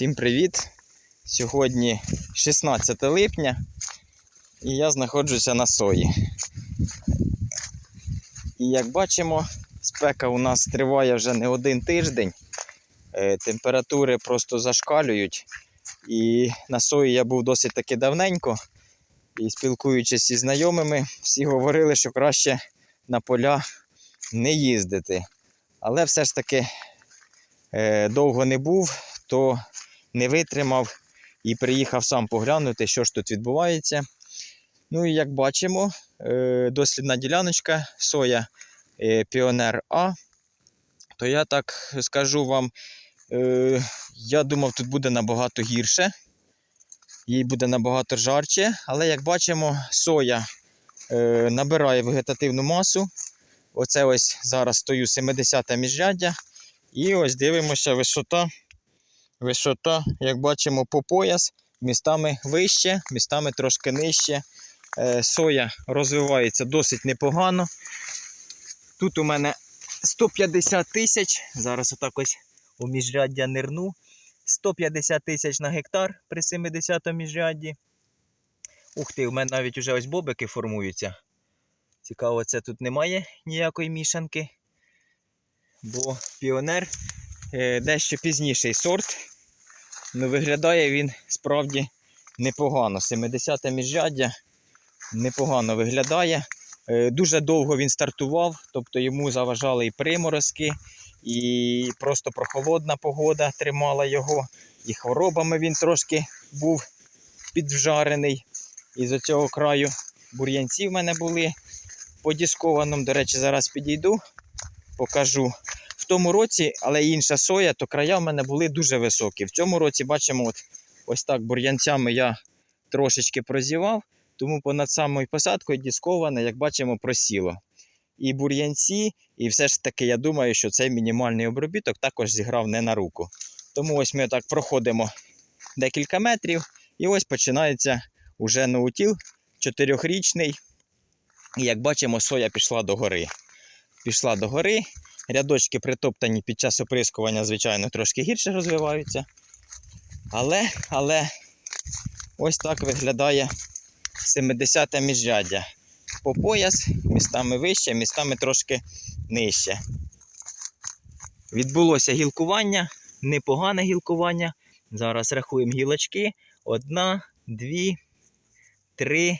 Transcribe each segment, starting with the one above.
Всім привіт! Сьогодні 16 липня і я знаходжуся на сої. І як бачимо, спека у нас триває вже не один тиждень. Е, Температури просто зашкалюють. І на сої я був досить таки давненько. І спілкуючись із знайомими, всі говорили, що краще на поля не їздити. Але все ж таки е, довго не був, то не витримав і приїхав сам поглянути, що ж тут відбувається. Ну і як бачимо, е, дослідна діляночка соя е, Піонер А. То я так скажу вам, е, я думав, тут буде набагато гірше. Їй буде набагато жарче, але як бачимо, соя набирає вегетативну масу. Оце ось зараз стою 70 міжряддя. І ось дивимося висота. Висота, як бачимо, по пояс, містами вище, містами трошки нижче. Е, соя розвивається досить непогано. Тут у мене 150 тисяч. Зараз отак ось у міжряддя нирну. 150 тисяч на гектар при 70 міжрядді. Ух ти, у мене навіть уже ось бобики формуються. Цікаво, це тут немає ніякої мішанки. Бо піонер дещо пізніший сорт. Ну, виглядає він справді непогано. 70 міжряддя непогано виглядає. Е, Дуже довго він стартував, тобто йому заважали і приморозки, і просто прохолодна погода тримала його, і хворобами він трошки був підвжарений. Із оцього краю бур'янці в мене були по діскованому. До речі, зараз підійду, покажу. Тому році, але інша соя, то края в мене були дуже високі. В цьому році бачимо, от, ось так бур'янцями я трошечки прозівав, тому понад самою посадкою дісковане, як бачимо, просіло. І бур'янці, і все ж таки я думаю, що цей мінімальний обробіток також зіграв не на руку. Тому ось ми так проходимо декілька метрів, і ось починається уже ноутіл чотирьохрічний. І як бачимо, соя пішла до гори. Пішла до гори. Рядочки притоптані під час оприскування, звичайно, трошки гірше розвиваються. Але, але ось так виглядає 70 міжряддя. По пояс, містами вище, містами трошки нижче. Відбулося гілкування, непогане гілкування. Зараз рахуємо гілочки. Одна, дві, три.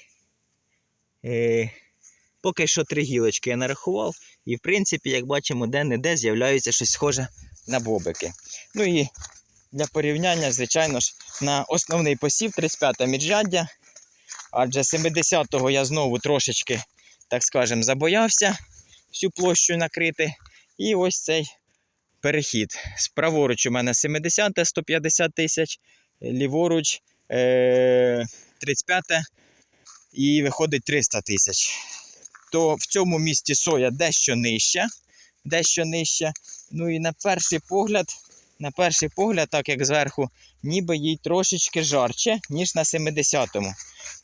Е, поки що три гілочки я нарахував. І, в принципі, як бачимо, де-не-де з'являється щось схоже на бобики. Ну і для порівняння, звичайно ж, на основний посів 35 міжряддя. Адже 70-го я знову трошечки, так скажемо, забоявся всю площу накрити. І ось цей перехід. Праворуч у мене 70-те 150 тисяч, ліворуч е- 35 і виходить 300 тисяч. То в цьому місці соя дещо нижча, дещо нижча. Ну і на перший погляд, на перший погляд, так як зверху, ніби їй трошечки жарче, ніж на 70-му.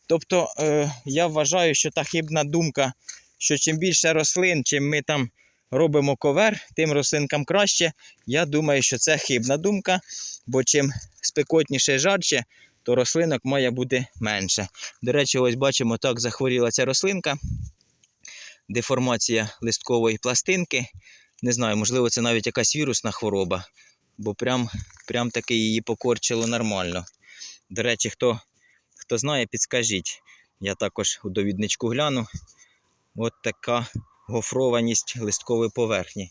Тобто е, я вважаю, що та хибна думка, що чим більше рослин, чим ми там робимо ковер, тим рослинкам краще. Я думаю, що це хибна думка, бо чим спекотніше і жарче, то рослинок має бути менше. До речі, ось бачимо, так захворіла ця рослинка. Деформація листкової пластинки. Не знаю, можливо, це навіть якась вірусна хвороба, бо прям, прям таки її покорчило нормально. До речі, хто, хто знає, підскажіть. Я також у довідничку гляну. От така гофрованість листкової поверхні.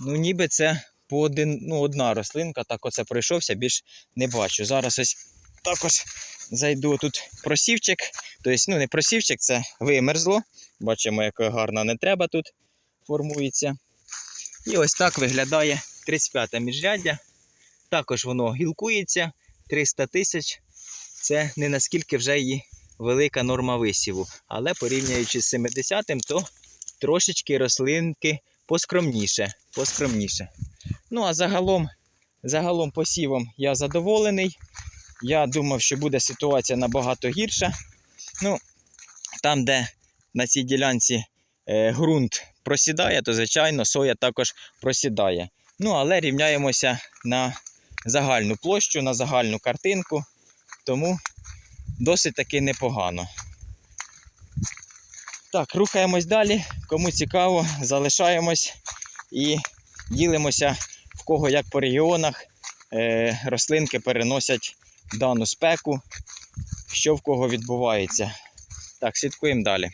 Ну, ніби це по один, ну, одна рослинка, так оце пройшовся, більш не бачу. Зараз ось також зайду тут просівчик. Тобто, ну не просівчик, це вимерзло. Бачимо, яка гарна не треба тут формується. І ось так виглядає 35 міжряддя. Також воно гілкується 300 тисяч. Це не наскільки вже її велика норма висіву. Але порівнюючи з 70-м, то трошечки рослинки поскромніше. поскромніше. Ну, а загалом, загалом посівом я задоволений. Я думав, що буде ситуація набагато гірша. Ну, там, де на цій ділянці е, ґрунт просідає, то, звичайно, соя також просідає. Ну, але рівняємося на загальну площу, на загальну картинку. Тому досить таки непогано. Так, рухаємось далі. Кому цікаво, залишаємось і ділимося в кого як по регіонах е, рослинки переносять дану спеку, що в кого відбувається. Так, слідкуємо далі.